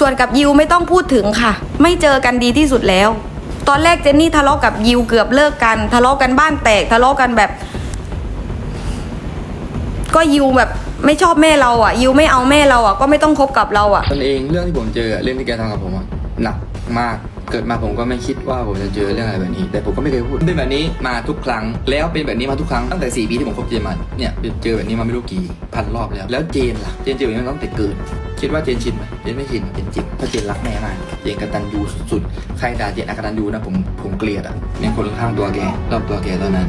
ส่วนกับยิวไม่ต้องพูดถึงค่ะ ไม่เจอกันดีที่สุดแล้ว ตอนแรกเจนนี่ทะเลาะกับยิวเกือบเลิกกัน ทะเลาะกันบ้านแตกทะเลาะกันแบบ ก็ยิวแบบไม่ชอบแม่เราอะ ยิวไม่เอาแม่เราอะ ก็ไม่ต้องคบกับเราอะ ตนเองเรื่องที่ผมเจอเรื่องที่แกทำกับผมอะหนักมาก เกิดมาผมก็ไม่คิดว่าผมจะเจอเรื่องอะไรแบบนี้ แต่ผมก็ไม่เคยพูดเป็นแบบนี้มาทุกครั้ง แล้วเป็นแบบนี้มาทุกครั้งตั้งแต่ 4 ปีที่ผมคบเจนมาเนี่ยเจอแบบนี้มาไม่รู้กี่พันรอบแล้ว แล้วเจนล่ะเจนเจอแบบนี้ตั้งแต่เกิดคิดว่าเจนชินไหมเจนไม่ชินเจนจิบเพราะเจนรักแม่มากเจนกตัญญูสุดๆใครด่าเจนอกตัญญูนะผมผมเกลียดอะเนี่ยคนข้างตัวแกรอบตัวแกตอนนั้น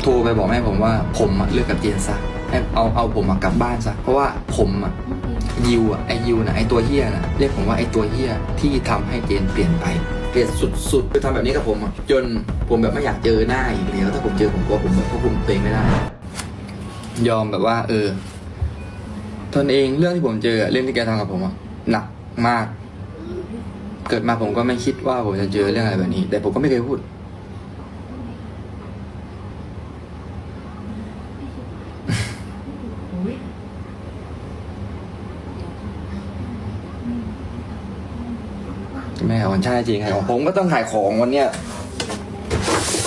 โทรไปบอกแม่ผมว่าผมเลิกกับเจนซะให้เอาเอาผมกลับบ้านซะเพราะว่าผมอะ ยิวอะไอยิวนะไอตัวเฮียนะเรียกผมว่าไอตัวเฮียที่ทำให้เจนเปลี่ยนไปเปลี่ยนสุดๆคือทำแบบนี้กับผมจนผมแบบไม่อยากเจอหน้าอีกแล้วถ้าผมเจอผมกลัวผมแบบควบคุมตัวเองไม่ได้ ยอมแบบว่า เออตนเองเรื่องที่ผมเจอเรื่องที่แกทำกับผมอะหนักมาก เกิดมาผมก็ไม่คิดว่าผมจะเจอเรื่องอะไรแบบนี้ แต่ผมก็ไม่เคยพูด แม่วันใช่จริงขายของผมก็ต้องขายของวันเนี้ย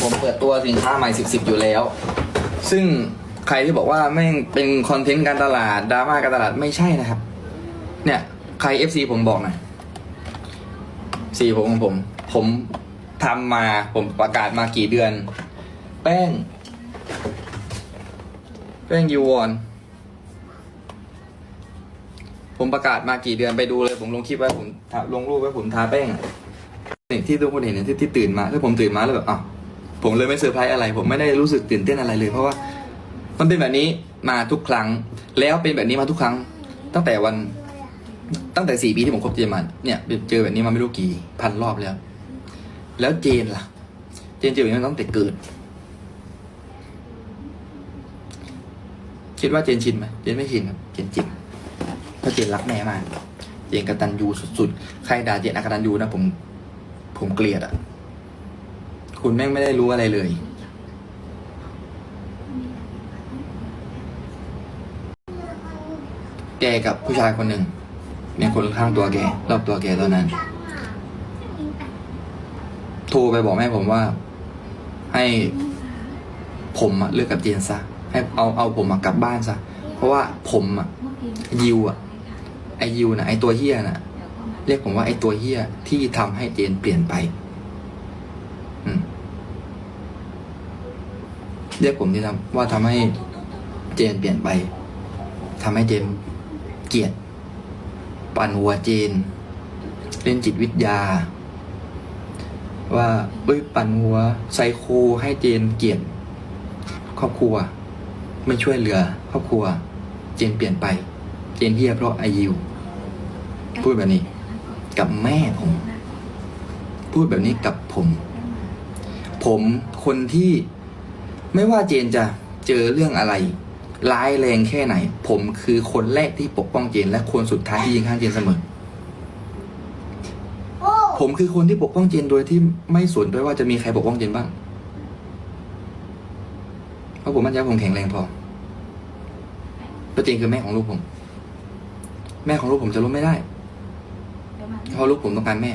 ผมเปิดตัวสินค้าใหม่สิบสิบอยู่แล้ว ซึ่งใครที่บอกว่าแม่งเป็นคอนเทนต์การตลาดดราม่าการตลาดไม่ใช่นะครับ เนี่ยใคร FC ผมบอกหน่อยสีผมของผม ผมทำมาผมประกาศมากี่เดือน แป้ง แป้งยูวอน ผมประกาศมากี่เดือนไปดูเลย ผมลงคลิปไว้ผมลงรูปไว้ผมทาแป้งนี่ที่ทุกคนเห็นเนี่ยที่ที่ตื่นมาถ้าผมตื่นมาแล้วแบบอ้าวผมเลยไม่เซอร์ไพรส์อะไร ผมไม่ได้รู้สึกตื่นเต้นอะไรเลย เพราะว่ามันเป็นแบบนี้มาทุกครั้ง แล้วเป็นแบบนี้มาทุกครั้ง ตั้งแต่วันตั้งแต่สี่ปีที่ผมคบเจนมาเนี่ยเจอแบบนี้มาไม่รู้กี่พันรอบแล้ว แล้วเจนล่ะ เจนเจอแบบนี้ตั้งแต่เกิด คิดว่าเจนชินไหมเจนไม่ชินครับเจนจิบเพ ราะเจนรักแม่มากเจนกตัญญูสุดๆ ใครด่าเจนอกตัญญูนะผม ผมเกลียดอะคุณแม่งไม่ได้รู้อะไรเลย แกกับผู้ชายคนหนึ่งเนี่ยคนข้างตัวแก รอบตัวแกตอนนั้น โทรไปบอกแม่ผมว่า ให้ผมอะเลิกกับเจนซะให้เอาเอาผมอะกลับบ้านซะ เพราะว่าผมอะยิวอะ ไอยิวนะไอตัวเฮียนะเรียกผมว่าไอตัวเฮียที่ทำให้เจนเปลี่ยนไปเรียกผมที่ทำว่าทำให้เจนเปลี่ยนไปทำให้เจนเกลียด ปั่นหัวเจน เล่นจิตวิทยา ว่าเอ้ยปั่นหัวไซโคให้เจนเกลียด ครอบครัว ไม่ช่วยเหลือ ครอบครัว เจนเปลี่ยนไป เจนเฮียเพราะอายุพูดแบบนี้ กับแม่ผม พูดแบบนี้กับผม ผมคนที่ไม่ว่าเจนจะเจอเรื่องอะไร ร้ายแรงแค่ไหน ผมคือคนแรกที่ปกป้องเจน และคนสุดท้ายที่ยิงข้างเจนเสมอ ผมคือคนที่ปกป้องเจนโดยที่ไม่สนด้วยว่าจะมีใครปกป้องเจนบ้าง เพราะผมมั่นใจว่าผมแข็งแรงพอแล้วเจนคือแม่ของลูกผม แม่ของลูกผมจะล้มไม่ได้เพราะลูกผมต้องการแม่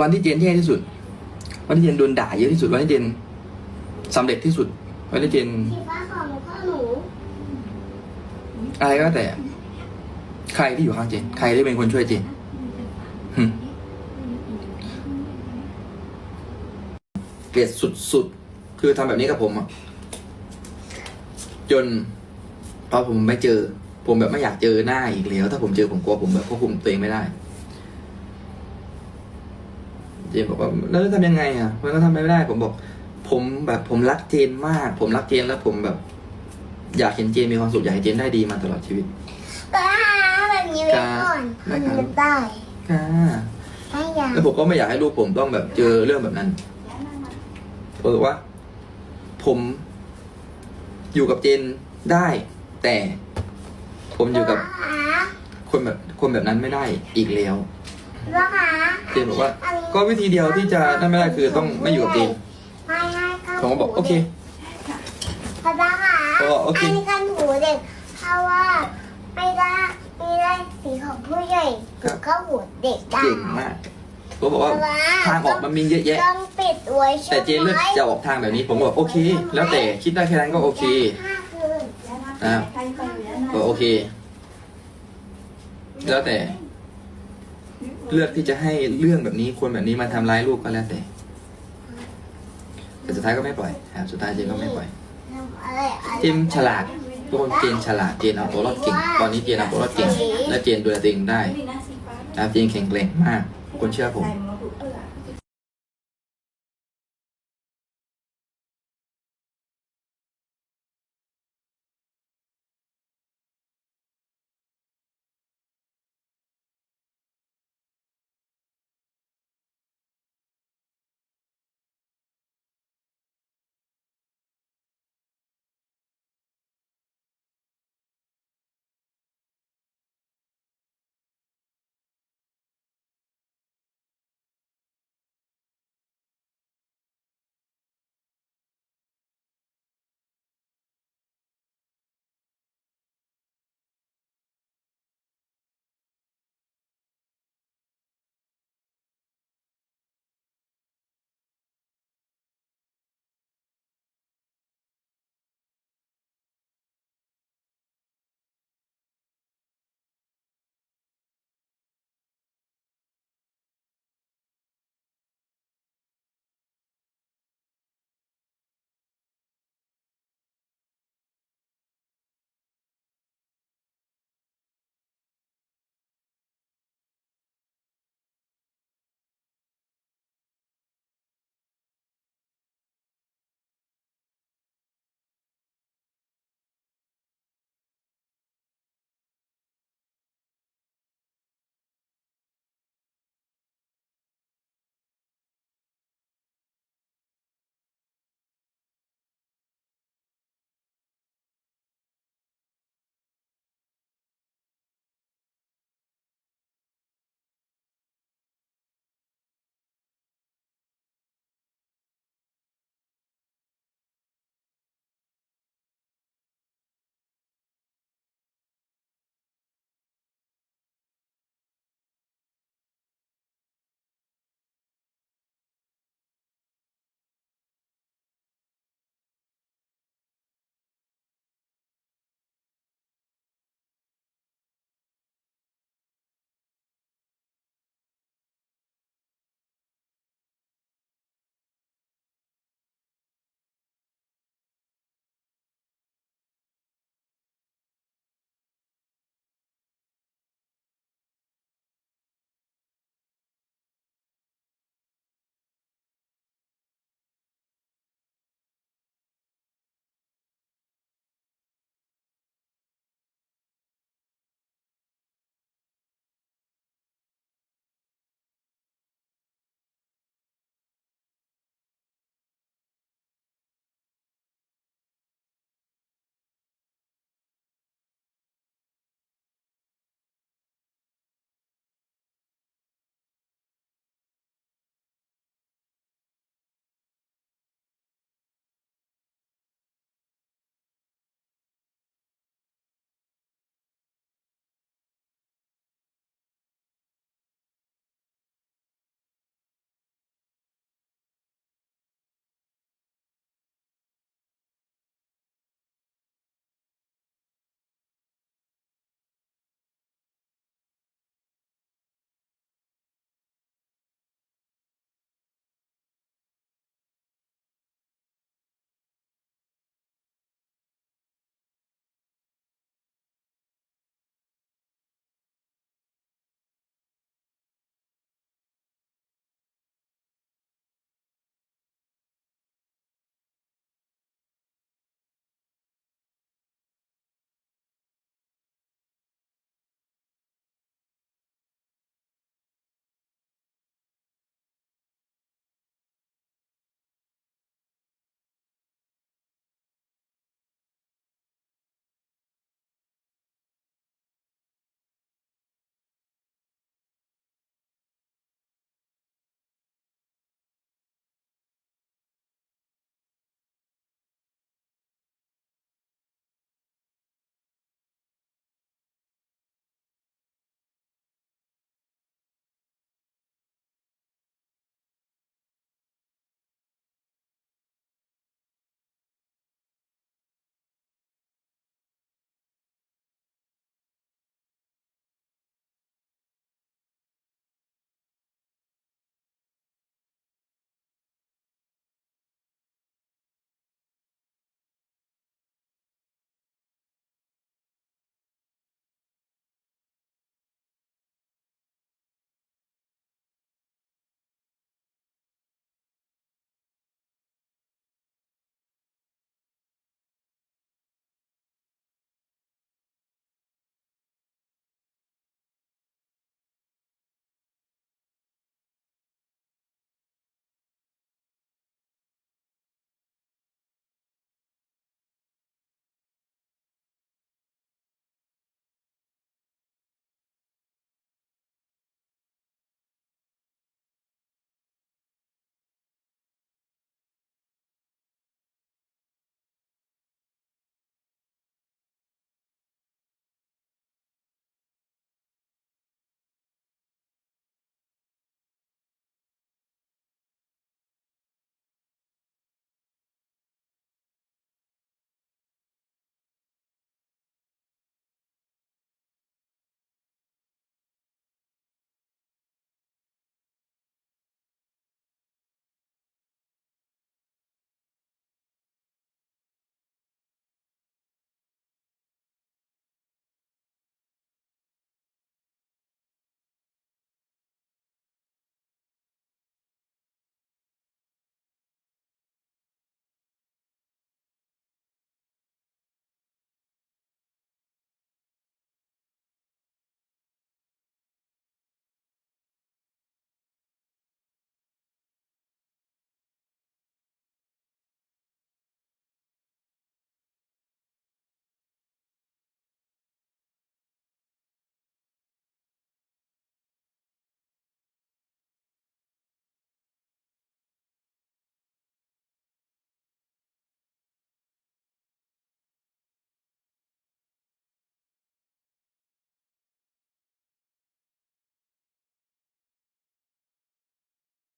วันที่เจนแย่ที่สุด วันที่เจนโดนด่าเยอะที่สุด วันที่เจนสำเร็จที่สุด วันที่เจนสีฟ้าของพ่อหนูอะไรก็แต่ ใครที่อยู่ข้างเจน ใครที่เป็นคนช่วยเจนหึเกลียดสุดๆ คือทำแบบนี้กับผมอะจน พอผมไม่เจอ ผมแบบไม่อยากเจอหน้าอีกแล้ว ถ้าผมเจอผมกลัวผมแบบควบคุมตัวเองไม่ได้ เจนบอกว่าแล้วจะทำยังไงอะ มันก็ทำไม่ได้ ผมบอก ผมแบบผมรักเจนมาก ผมรักเจนแล้วผมแบบ อยากเห็นเจนมีความสุขอยากให้เจนได้ดีมาตลอดชีวิตก็หาแบบนี้ไว้ก่อนได้มันครับจะได้ค่ะไม่อยากแล้วผมก็ไม่อยากให้ลูกผมต้องแบบเจอเรื่องแบบนั้นผมบอกว่า ผมอยู่กับเจนได้ แต่ผมอยู่กับหาคนแบบคนแบบนั้นไม่ได้อีกแล้วแล้วหาเจนบอกว่า ก็วิธีเดียวที่จะนั่นไม่ได้คือต้องไม่อยู่กับเจนไม่ให้เข้าผมก็บอกโอเคภาษาหาก็โอเคอันนี้กันหูเด็กเพราะว่าไม่ได้ไม่ของผู้ใหญ่คือเข้าหัวเด็กได้เก่งมากผมบอกว่าทางออกมันมีเยอะแยะต้องปิดไว้ใช่ไหมแต่เจนเลือกจะออกทางแบบนี้ผมก็บอกโอเค แล้วแต่คิดได้แค่นั้นก็โอเคห้าคืน อ่าก็โอเค แล้วแต่ เลือกที่จะให้เรื่องแบบนี้คนแบบนี้มาทำร้ายลูกก็แล้วแต่ แต่สุดท้ายก็ไม่ปล่อยครับสุดท้ายเจนก็ไม่ปล่อยเจนฉลาดทุกคนเจนฉลาดเจนเอาตัวรอดเก่ง ตอนนี้เจนเอาตัวรอดเก่ง และเจนดูแลตัวเองได้นะครับเจนแข็งแกร่งมาก คนเชื่อผม